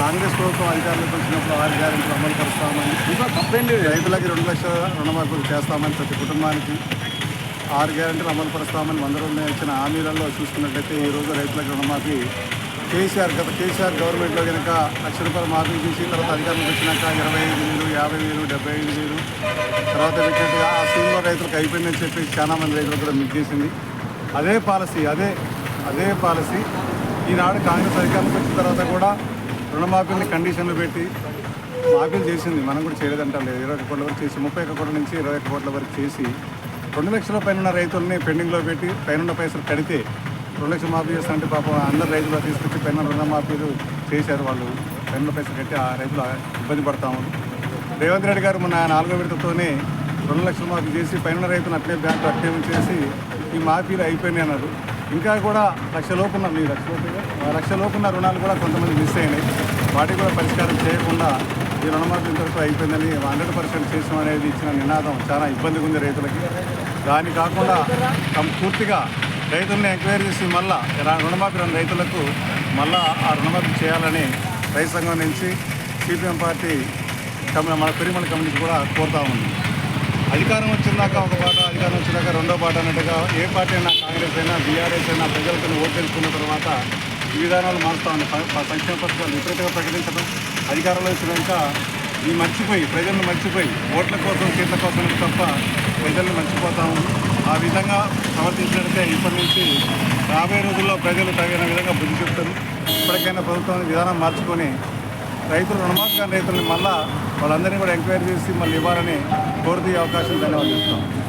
కాంగ్రెస్ ప్రభుత్వం అధికారులకు వచ్చినప్పుడు ఆరు గ్యారెంటీలు అమలు పరుస్తామని ఇంకా తప్పేంటి రైతులకి రెండు లక్షల రుణమాఫీ చేస్తామని ప్రతి కుటుంబానికి ఆరు గ్యారెంటీలు అమలు పరుస్తామని వంద రోజులు ఇచ్చిన హామీలలో చూసుకున్నట్లయితే ఈ రోజు రైతులకు రుణమాఫీ కేసీఆర్ గత కేసీఆర్ గవర్నమెంట్లో కనుక లక్ష రూపాయలు మాఫీ చేసి తర్వాత అధికారులకు వచ్చినాక ఇరవై ఐదు వేలు యాభై వేలు డెబ్బై ఐదు వేలు తర్వాత పెట్టినట్టుగా ఆ స్కీమ్లో రైతులకు అయిపోయిందని చెప్పి చాలా మంది రైతులు కూడా మిస్ చేసింది. అదే పాలసీ అదే అదే పాలసీ. ఈనాడు కాంగ్రెస్ అధికారంలోకి వచ్చిన తర్వాత కూడా రుణమాఫీని కండిషన్లు పెట్టి మాఫీలు చేసింది. మనం కూడా చేయలేదంటాం లేదు. ఇరవై కోట్ల వరకు చేసి ముప్పై ఒక్క కోట్ల నుంచి ఇరవై ఒక్క కోట్ల వరకు చేసి రెండు లక్షల పైన రైతుల్ని పెండింగ్లో పెట్టి పైన పైసలు కడితే రెండు లక్షలు మాఫీ చేస్తారంటే పాపం అందరు రైతులు తీసుకొచ్చి పైన రుణమాఫీలు చేశారు వాళ్ళు. పైన పైసలు కట్టి ఆ రైతులు ఇబ్బంది పడతాము రేవంత్ రెడ్డి గారు మొన్న నాలుగో విడతతోనే రెండు లక్షల మాఫీ చేసి పైన రైతులు అట్లే బ్యాంకు అట్లే చేసి ఈ మాఫీలు అయిపోయినాయి అన్నారు. ఇంకా కూడా లక్ష లోపున్న మీ లక్ష లక్ష లోపున్న రుణాలు కూడా కొంతమంది మిస్ అయినాయి. వాటికి కూడా పరిష్కారం చేయకుండా ఈ రుణమాఫీ ఇంతవరకు అయిపోయిందని హండ్రెడ్ పర్సెంట్ చేసాం అనేది ఇచ్చిన నినాదం చాలా ఇబ్బందిగా ఉంది రైతులకి. దాని కాకుండా తమ పూర్తిగా రైతుల్ని ఎంక్వైరీ చేసి మళ్ళా రుణమాఫీ రెండు రైతులకు మళ్ళా ఆ రుణమాఫీ చేయాలని రైతు సంఘం నుంచి సిపిఎం పార్టీ మన పెరిమల కమిటీ కూడా కోరుతా ఉంది. అధికారం వచ్చిందాక ఒక పాట అధికారం వచ్చినాక రెండో పాట అన్నట్టుగా ఏ పార్టీ అయినా కాంగ్రెస్ అయినా బీఆర్ఎస్ అయినా ప్రజలతో ఓటు తెలుసుకున్న తర్వాత ఈ విధానాలు మారుస్తూ ఉన్నాయి. సంక్షేమ పథకాలు విపరీతంగా ప్రకటించడం అధికారంలో వచ్చినాక ఈ మర్చిపోయి ప్రజలను మర్చిపోయి ఓట్ల కోసం సీట్ల కోసం తప్ప ప్రజలను మర్చిపోతాము ఆ విధంగా సమర్థించినట్టే ఇప్పటి నుంచి రాబోయే రోజుల్లో ప్రజలు తగిన విధంగా బుద్ధి చెప్తారు. ఇప్పటికైనా ప్రభుత్వం విధానం మార్చుకొని రైతులు రుణమాఫీ రైతులను మళ్ళా వాళ్ళందరినీ కూడా ఎంక్వైరీ చేసి మళ్ళీ ఇవ్వాలని కోరుతూ అవకాశం ధన్యవాదాలు